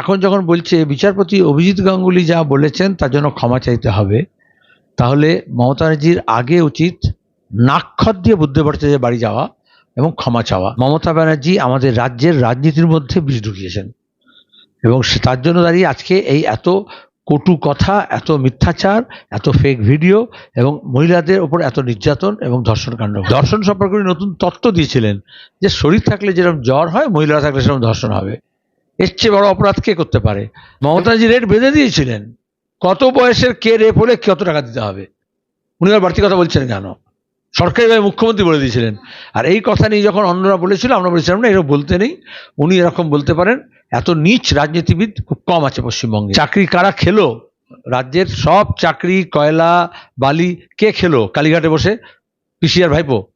এখন যখন বলছে, বিচারপতি অভিজিৎ গাঙ্গুলি যা বলেছেন তার জন্য ক্ষমা চাইতে হবে, তাহলে মমতা ব্যানার্জির আগে উচিত নাক্ষর দিয়ে বুদ্ধ ভট্টাচার্যের বাড়ি যাওয়া এবং ক্ষমা চাওয়া। মমতা ব্যানার্জি আমাদের রাজ্যের রাজনীতির মধ্যে বিষ ঢুকিয়েছেন এবং তার জন্য দাঁড়িয়ে আজকে এই এত কটু কথা, এত মিথ্যাচার, এত ফেক ভিডিও এবং মহিলাদের ওপর এত নির্যাতন এবং ধর্ষণ কাণ্ড ধর্ষণ সম্পর্কে নতুন তত্ত্ব দিয়েছিলেন যে শরীর থাকলে যেরকম জ্বর হয়, মহিলারা থাকলে সেরকম ধর্ষণ হবে। এর চেয়ে বড় অপরাধ কে করতে পারে? মমতাজি রেট বেঁধে দিয়েছিলেন। কত বয়সের কে রেপ হলে কত টাকা দিতে হবে? উনি আর বাড়তি কথা বলছেন কেন? সরকারিভাবে মুখ্যমন্ত্রী বলে দিয়েছিলেন। আর এই কথা নিয়ে যখন অন্যরা বলেছিল, আমরা বলেছিলাম, না, এরকম বলতে নেই। উনি এরকম বলতে পারেন, এত নিচ রাজনীতিবিদ খুব কম আছে পশ্চিমবঙ্গে। চাকরি কারা খেলো? রাজ্যের সব চাকরি, কয়লা, বালি কে খেলো? কালীঘাটে বসে? পিসিআর ভাইপো?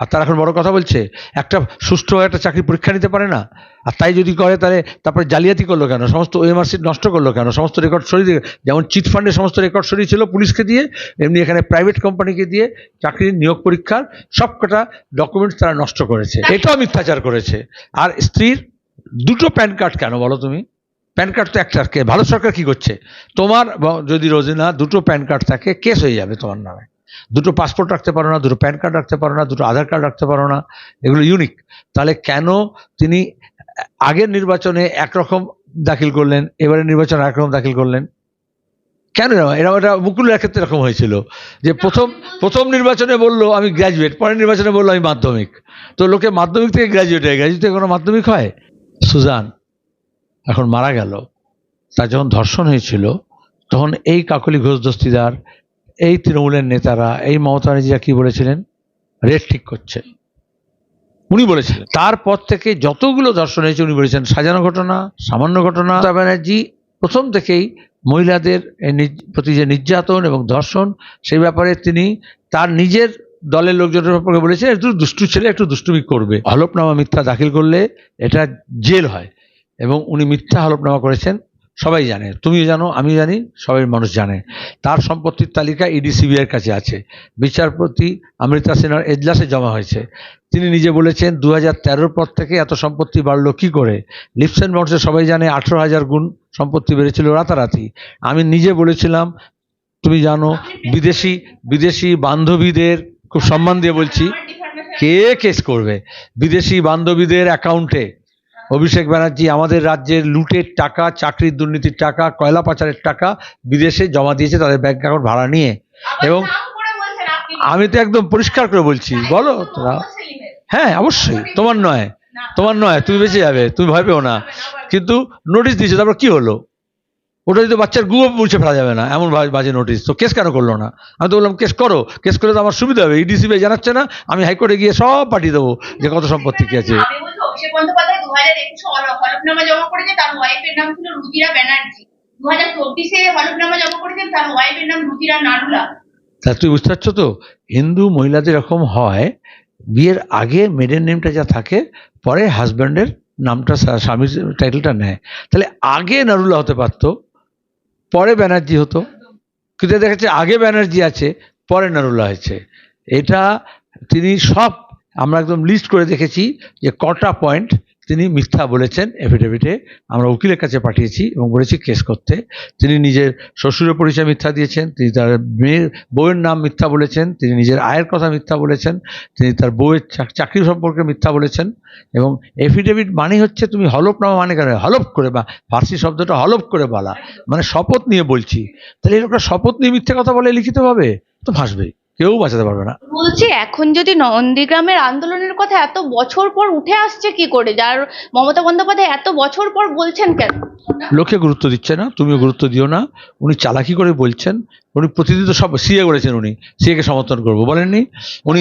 আর তারা এখন বড় কথা বলছে একটা সুষ্ঠু একটা চাকরি পরীক্ষা নিতে পারে না। আর তাই যদি করে তাহলে তারপরে জালিয়াতি করল কেন? সমস্ত ওএমআর সিট নষ্ট করল কেন? সমস্ত রেকর্ড সরিয়ে দিয়ে যেমন চিট ফান্ডের সমস্ত রেকর্ড সরিয়েছিল পুলিশকে দিয়ে এমনি এখানে প্রাইভেট কোম্পানিকে দিয়ে চাকরির নিয়োগ পরীক্ষার সবকটা ডকুমেন্টস তারা নষ্ট করেছে। এটাও মিথ্যাচার করেছে। আর স্ত্রীর দুটো প্যান কার্ড কেন বলো তুমি? প্যান কার্ড তো একটা কে ভারত সরকার কি করছে? তোমার যদি রোজিনা দুটো প্যান কার্ড থাকে কেস হয়ে যাবে তোমার নামে। দুটো পাসপোর্ট রাখতে পারো না দুটো প্যান কার্ড রাখতে পারো না দুটো আধার কার্ড রাখতে পারো না এগুলো ইউনিক তাহলে কেন তিনি আগের নির্বাচনে একরকম দাখিল করলেন এবারে নির্বাচনে একরকম দাখিল করলেন? কেন এরকম? এরকম এটা মুকুলের ক্ষেত্রে এরকম হয়েছিল যে প্রথম প্রথম নির্বাচনে বলল আমি গ্র্যাজুয়েট পরের নির্বাচনে বলল আমি মাধ্যমিক। তো লোকে মাধ্যমিক থেকে গ্র্যাজুয়েট হয়ে গ্র্যাজুয়েট থেকে কোনো মাধ্যমিক হয়? সুজান এখন মারা গেল। তার যখন ধর্ষণ হয়েছিল তখন এই কাকলি ঘোষ দস্তিদার এই তৃণমূলের নেতারা, এই মমতা ব্যানার্জিরা কি বলেছিলেন? রেট ঠিক করছে। উনি বলেছিলেন। তারপর থেকে যতগুলো দর্শন হয়েছে, উনি বলেছেন সাজানো ঘটনা, সামান্য ঘটনা। মমতা ব্যানার্জি প্রথম থেকেই মহিলাদের প্রতি যে নির্যাতন এবং ধর্ষণ, সেই ব্যাপারে তিনি তার নিজের দলের লোকজনের সম্পর্কে বলেছেন, একটু দুষ্টু ছেলে, একটু দুষ্টুমি করবে। হলফনামা মিথ্যা দাখিল করলে এটা জেল হয়। এবং উনি মিথ্যা হলফনামা করেছেন। সবাই জানে। তুমিও জানো আমি জানি, সবাই মানুষ জানে। তার সম্পত্তির তালিকা ইডি সিবিআইয়ের কাছে আছে। বিচারপতি অমৃতা সিনহার এজলাসে জমা হয়েছে। তিনি নিজে বলেছেন দু হাজার পর থেকে এত সম্পত্তি বাড়লো কি করে? লিপসেন বংশে সবাই জানে আঠেরো হাজার গুণ সম্পত্তি বেড়েছিল রাতারাতি। আমি নিজে বলেছিলাম, তুমি জানো, বিদেশি বিদেশি বান্ধবীদের খুব সম্মান দিয়ে বলছি, কে কেস করবে? বিদেশি বান্ধবীদের অ্যাকাউন্টে অভিষেক ব্যানার্জি আমাদের রাজ্যের লুটের টাকা চাকরির দুর্নীতির টাকা কয়লা পাচারের টাকা বিদেশে জমা দিয়েছে তাদের ব্যাংক অ্যাকাউন্ট ভাড়া নিয়ে। এবং আমি তো একদম পরিষ্কার করে বলছি। বলো তোরা। হ্যাঁ অবশ্যই। তোমার নয়। তোমার নয়। তুমি বেঁচে যাবে। তুমি ভয় পেও না। কিন্তু নোটিশ দিয়েছ তারপর কি হলো? ওটা যদি বাচ্চার গুয়ো মুছে ফেলা যাবে না এমন বাজে নোটিশ তো কেস কেন করল না? আমি তো বললাম কেস করো। কেস করে তো আমার সুবিধা হবে। ইডিসিবিআই জানাচ্ছে না আমি হাইকোর্টে গিয়ে সব পাঠিয়ে দেবো যে কত সম্পত্তি কি আছে। তা তুই বুঝতে পারছ তো? হিন্দু মহিলাদের এরকম হয় বিয়ের আগে মেডেন নেমটা যা থাকে পরে হাজব্যান্ডের নামটা স্বা- স্বামীর টাইটেলটা নেয়। তাহলে আগে নারুলা হতে পারতো পরে ব্যানার্জি হতো। কিন্তু দেখা যাচ্ছে আগে ব্যানার্জি আছে, পরে নারুলা হয়েছে। এটা তিনি সব আমরা একদম লিস্ট করে দেখেছি যে কটা পয়েন্ট তিনি মিথ্যা বলেছেন এফিডেভিটে আমরা উকিলের কাছে পাঠিয়েছি এবং বলেছি কেস করতে। তিনি নিজের শ্বশুরের পরিচয় মিথ্যা দিয়েছেন, তিনি তার মেয়ের বউয়ের নাম মিথ্যা বলেছেন, তিনি নিজের আয়ের কথা মিথ্যা বলেছেন, তিনি তার বউয়ের চাকরি সম্পর্কে মিথ্যা বলেছেন এবং এফিডেভিট মানে হচ্ছে তুমি হলফনামা মানে কেন? হলফ করে বা ফার্সি শব্দটা হলফ করে বলা। মানে শপথ নিয়ে বলছি। তাহলে এরকম শপথ নিয়ে মিথ্যে কথা বলে লিখিতভাবে? তো ফাঁসবেই কেউ বাঁচাতে পারবে না। বলছি এখন যদি নন্দীগ্রামের আন্দোলনের কথা এত বছর পর উঠে আসছে কি করে? যার মমতা বন্দ্যোপাধ্যায় এত বছর পর বলছেন কেন? লোকে গুরুত্ব দিচ্ছে না তুমিও গুরুত্ব দিও না। উনি চালাকি করে বলছেন উনি প্রতিদিন তো সব সিএ করেছেন উনি সিএকে সমর্থন করব বলেননি? উনি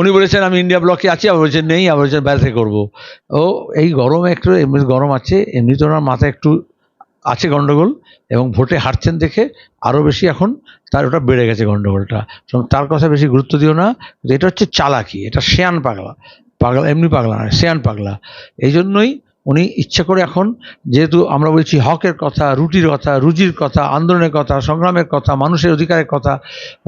উনি বলেছেন আমি ইন্ডিয়া ব্লকে আছি আবার বলছেন নেই আবার বলছেন থেকে করব। ও এই গরমে একটু এমনি গরম আছে এমনি তো ওনার মাথায় একটু আছে গন্ডগোল এবং ভোটে হারছেন দেখে আরও বেশি এখন তার ওটা বেড়ে গেছে গন্ডগোলটা। সুতরাং তার কথা বেশি গুরুত্ব দিও না এটা হচ্ছে চালাকি, এটা শেয়ান পাগলা পাগলা, এমনি পাগলা না, শেয়ান পাগলা। এই জন্যই উনি ইচ্ছে করে এখন যেহেতু আমরা বলছি হকের কথা, রুটির কথা, রুজির কথা, আন্দোলনের কথা, সংগ্রামের কথা, মানুষের অধিকারের কথা,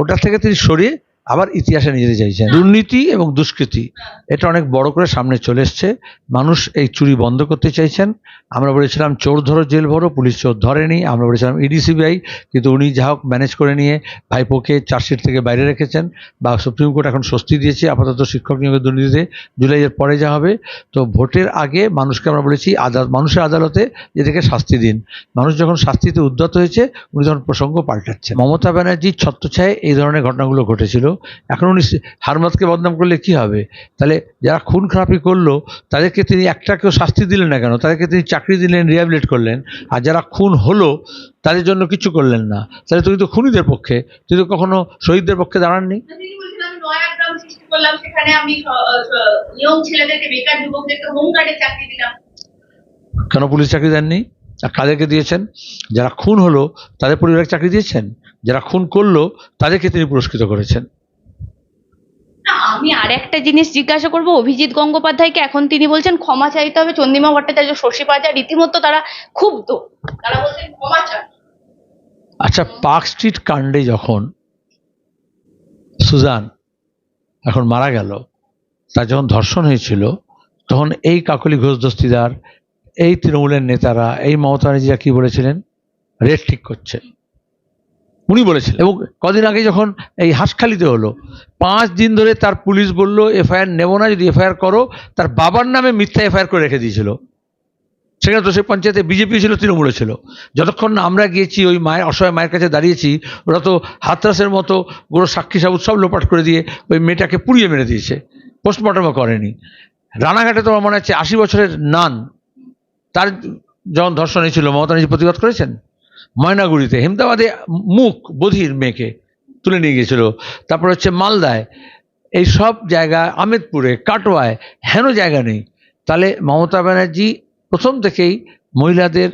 ওটা থেকে তিনি সরিয়ে আবার ইতিহাসে নিয়ে যেতে চাইছেন। দুর্নীতি এবং দুষ্কৃতি, এটা অনেক বড় করে সামনে চলে এসছে। মানুষ এই চুরি বন্ধ করতে চাইছেন। আমরা বলেছিলাম, চোর ধরো, জেল ভরো, পুলিশ চোর ধরেনি। আমরা বলেছিলাম, ইডি, সিবিআই। কিন্তু উনি যা হোক ম্যানেজ করে নিয়ে ভাইপোকে চার্জশিট থেকে বাইরে রেখেছেন বা সুপ্রিম কোর্ট এখন স্বস্তি দিয়েছে আপাতত শিক্ষক নিয়োগের দুর্নীতিতে। জুলাইয়ের পরে যা হবে। তো ভোটের আগে মানুষকে আমরা বলেছি আদালত মানুষের আদালতে এদেরকে শাস্তি দিন। মানুষ যখন শাস্তিতে উদ্যত হয়েছে, উনি তখন প্রসঙ্গ পাল্টাচ্ছে মমতা ব্যানার্জির ছত্রছায় এই ধরনের ঘটনাগুলো ঘটেছিল। এখন উনি হারমাতকে বদনাম করলে কি হবে? তাহলে যারা খুন খারাপি করল তাদেরকে তিনি একটাকেও শাস্তি দিলেন না কেন? তাদেরকে তিনি চাকরি দিলেন রিহ্যাবিলিট করলেন। আর যারা খুন হলো তাদের জন্য কিছু করলেন না। তাহলে তুমি তো খুনিদের পক্ষে। তুই তো কখনো শহীদদের পক্ষে দাঁড়াননি? তিনি বলছেন আমি নয়া গ্রাম সৃষ্টি করলাম। সেখানে আমি ছেলেদেরকে বেকার যুবকদেরকে হোমগার্ডের চাকরি দিলাম। কেন পুলিশ চাকরি দেননি? আর কাদেরকে দিয়েছেন? যারা খুন হলো তাদের পরিবারের চাকরি দিয়েছেন? যারা খুন করল তাদেরকে তিনি পুরস্কৃত করেছেন। আমি আর একটা জিনিস জিজ্ঞাসা করব, অভিজিৎ গঙ্গোপাধ্যায়কে। এখন তিনি বলছেন, ক্ষমা চাইতে হবে চন্দ্রিমা ভট্টাচার্য, শশী পাজা রীতিমতো তারা ক্ষুব্ধ। তারা বলছেন, ক্ষমা চান। আচ্ছা পার্ক স্ট্রিট কাণ্ডে যখন সুজান এখন মারা গেল, তার যখন ধর্ষণ হয়েছিল, তখন এই কাকলি ঘোষ দস্তিদার এই তৃণমূলের নেতারা, এই মমতা ব্যানার্জিরা কি বলেছিলেন? রেট ঠিক করছে। উনি বলেছিলেন। এবং কদিন আগে যখন এই হাঁসখালিতে হলো, পাঁচ দিন ধরে তার পুলিশ বলল, এফআইআর নেব না, যদি এফআইআর করো। তার বাবার নামে মিথ্যা এফআইআর করে রেখে দিয়েছিল। সেখানে তো সে পঞ্চায়েতে বিজেপি ছিল, তৃণমূলে ছিল। যতক্ষণ না আমরা গিয়েছি, ওই মায়ের, অসহায় মায়ের কাছে দাঁড়িয়েছি, ওরা তো হাতরাসের মতো পুরো সাক্ষী সাবুত সব লোপাট করে দিয়ে ওই মেয়েটাকে পুড়িয়ে মেরে দিয়েছে। পোস্টমর্টমও করেনি। রানাঘাটে তো আমার মনে হচ্ছে আশি বছরের নান? তার যখন ধর্ষণ হয়েছিল মমতা ব্যানার্জি প্রতিবাদ করেছেন? ময়নাগুড়িতে, হেমদাবাদে মুখ বধির মেয়েকে তুলে নিয়ে গিয়েছিল। তারপর হচ্ছে মালদায়। এই সব জায়গায় আমেদপুরে, কাটোয়ায়, হেন জায়গা নেই। তাহলে মমতা ব্যানার্জি প্রথম থেকেই মহিলাদের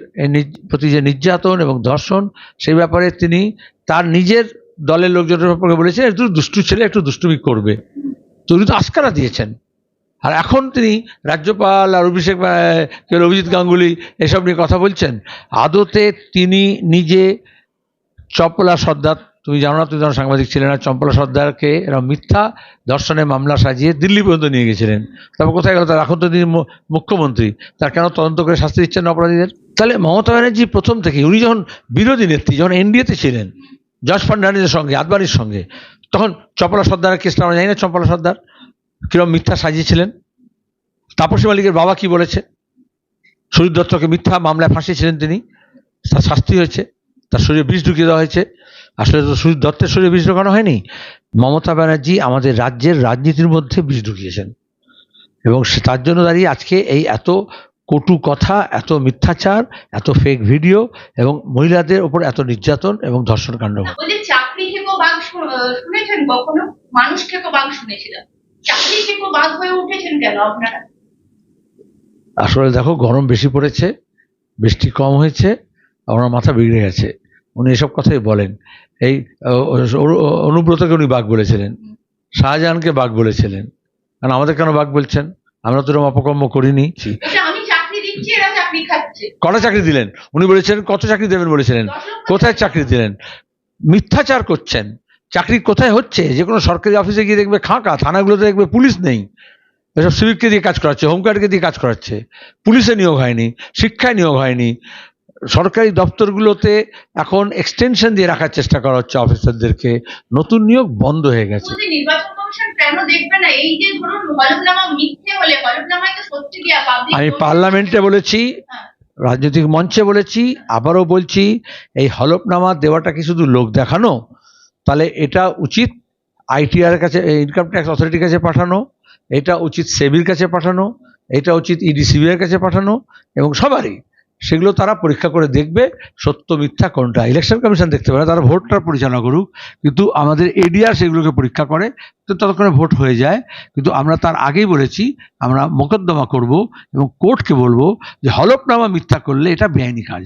প্রতি যে নির্যাতন এবং ধর্ষণ, সেই ব্যাপারে তিনি তার নিজের দলের লোকজনের সম্পর্কে বলেছেন, একটু দুষ্টু ছেলে, একটু দুষ্টুমি করবে। তো উনি তো আস্কারা দিয়েছেন। আর এখন তিনি রাজ্যপাল আর অভিষেক অভিজিৎ গাঙ্গুলি এসব নিয়ে কথা বলছেন। আদতে তিনি নিজে চপলা সর্দার, তুমি জানো না, তুমি যখন সাংবাদিক ছিলেন না, চম্পলা সর্দারকে এরকম মিথ্যা ধর্ষণের মামলা সাজিয়ে দিল্লি পর্যন্ত নিয়ে গেছিলেন। তারপর কোথায় গেল? তার এখন তো তিনি মুখ্যমন্ত্রী। তার কেন তদন্ত করে শাস্তি দিচ্ছেন অপরাধীদের? তাহলে মমতা ব্যানার্জি প্রথম থেকে, উনি যখন বিরোধী নেত্রী, যখন এনডিএতে ছিলেন জর্জ ফার্নান্ডিজের সঙ্গে, আদবানির সঙ্গে, তখন চপলা সর্দারের কেসটা আমরা জানি না, চম্পলা সর্দার। কীরকম মিথ্যা সাজিয়েছিলেন? তাপসী মালিকের বাবা কি বলেছে? সুজিত দত্তকে মিথ্যা মামলায় ফাঁসিয়েছিলেন তিনি, তার শাস্তি হয়েছে, তার শরীরে বিষ ঢুকিয়ে দেওয়া হয়েছে। আসলে তো সুজিত দত্তের শরীরে বিষ ঢোকানো হয়নি। মমতা ব্যানার্জি আমাদের রাজ্যের রাজনীতির মধ্যে বিষ ঢুকিয়েছেন। এবং তার জন্য দাঁড়িয়ে আজকে এই এত কটু কথা, এত মিথ্যাচার, এত ফেক ভিডিও এবং মহিলাদের ওপর এত নির্যাতন এবং ধর্ষণ কাণ্ড চাকরি শুনেছেন কখনো? মানুষ খেকো বাঘ শুনেছিলাম চাকরি খেকো বাঘ হয়ে উঠেছেন কেন আপনারা? আসলে দেখো গরম বেশি পড়েছে বৃষ্টি কম হয়েছে আমার মাথা বিগড়ে গেছে। উনি এসব কথাই বলেন। এই অনুব্রতকে উনি বাঘ বলেছিলেন। শাহজাহানকে বাঘ বলেছিলেন। কারণ আমাদের কেন বাঘ বলছেন? আমরা তো এরকম অপকর্ম করিনি। খাচ্ছে। কটা চাকরি দিলেন? উনি বলেছেন কত চাকরি দেবেন বলেছিলেন? কোথায় চাকরি দিলেন? মিথ্যাচার করছেন। চাকরি কোথায় হচ্ছে? যে কোনো সরকারি অফিসে গিয়ে দেখবে খাঁকা থানাগুলোতে দেখবে পুলিশ নেই। এসব সিভিককে দিয়ে কাজ করাচ্ছে হোমগার্ডকে দিয়ে কাজ করাচ্ছে। পুলিশে নিয়োগ হয়নি শিক্ষায় নিয়োগ হয়নি। সরকারি দপ্তরগুলোতে এখন এক্সটেনশন দিয়ে রাখার চেষ্টা করা হচ্ছে অফিসারদেরকে নতুন নিয়োগ বন্ধ হয়ে গেছে। আমি পার্লামেন্টে বলেছি রাজনৈতিক মঞ্চে বলেছি আবারও বলছি এই হলফনামা দেওয়াটা কি শুধু লোক দেখানো? তাহলে এটা উচিত আইটিআর কাছে ইনকাম ট্যাক্স অথরিটির কাছে পাঠানো, এটা উচিত সেবির কাছে পাঠানো, এটা উচিত ইডি সিবিআইয়ের কাছে পাঠানো, এবং সবারই সেগুলো তারা পরীক্ষা করে দেখবে, সত্য, মিথ্যা, কোনটা। ইলেকশন কমিশন দেখতে পারে, তারা ভোটটা পরিচালনা করুক, কিন্তু আমাদের এডিআর সেগুলোকে পরীক্ষা করে, তো ততক্ষণে ভোট হয়ে যায়। কিন্তু আমরা তার আগেই বলেছি, আমরা মোকদ্দমা করব এবং কোর্টকে বলব যে হলফনামা মিথ্যা করলে এটা বেআইনি কাজ।